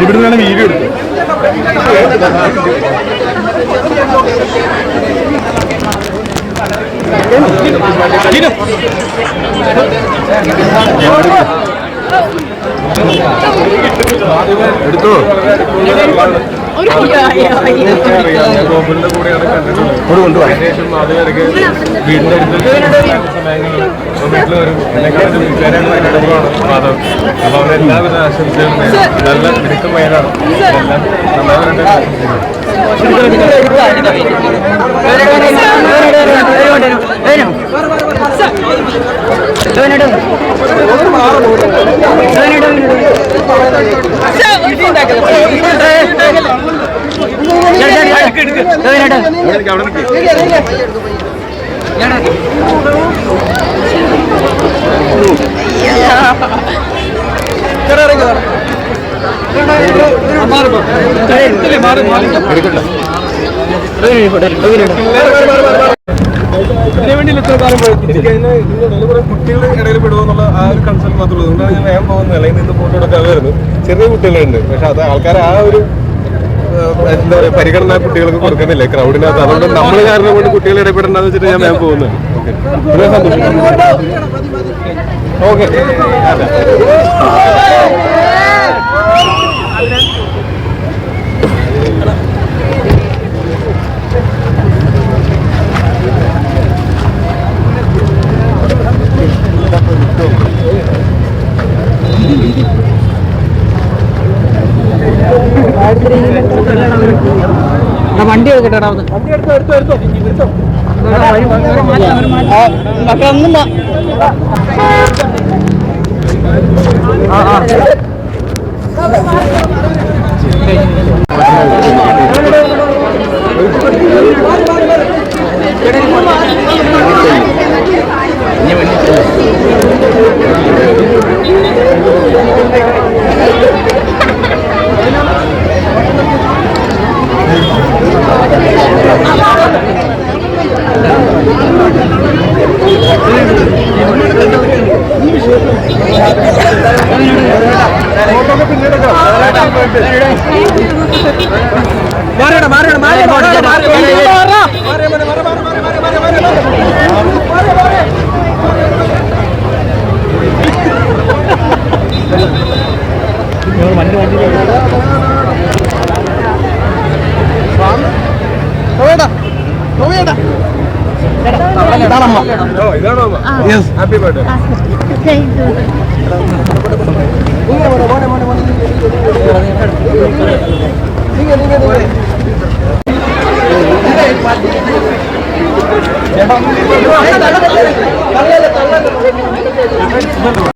ഇവിടെ നിന്നാണ് വീഡിയോ എടുത്തത്. എടുത്തോ ഗോകുലിന്റെ കൂടെയാണ് കണ്ടിട്ടുള്ളത് വീടിന്റെ അടുത്ത് വീട്ടിൽ വരും എന്നെക്കാളും വീട്ടുകാരാണ് വയനാടുകളാണ് മാധവ് അപ്പൊ അവന് എല്ലാവിധ ആശംസകളും. നല്ല മിടുക്കം വയനാണ് എല്ലാം നന്നായി വരട്ടെ. അവിടെ നിൽക്ക്, അവിടെ നിൽക്ക്. ഇതിനു വേണ്ടി ഇത്ര കാലം പോയി. എനിക്ക് അതിന് ഇതിന്റെ ഇടയിൽ കുറെ കുട്ടികളുടെ ഇടയിൽ പെടുമെന്നുള്ള ആ ഒരു കൺസേൺ മാത്രമേ ഉള്ളൂ അതുകൊണ്ടാണ് ഞാൻ വേഗം പോകുന്നത് അല്ലെങ്കിൽ നിന്ന് ഫോട്ടോ ചെറിയ കുട്ടികളുണ്ട് പക്ഷെ അത് ആൾക്കാർ ആ ഒരു എന്താ പറയുക പരിഗണന കുട്ടികൾക്ക് കൊടുക്കുന്നില്ലേ? ക്രൗഡിനകത്ത് അതുകൊണ്ട് നമ്മൾ കാരണം കൊണ്ട് കുട്ടികൾ ഇടപെടേണ്ടെന്ന് വെച്ചിട്ട് ഞാൻ വേഗം പോകുന്നത് ഓക്കെ. സന്തോഷം ഓക്കെ വണ്ടി എടുക്കട്ടെടാ ഒന്ന് മക്കളൊന്നും ആ ആ. മാറിയടാ മാറിയടാ മാറിയടാ മാറിയടാ ഓ ഇതാണോ ഹാപ്പി ബർത്ത്ഡേ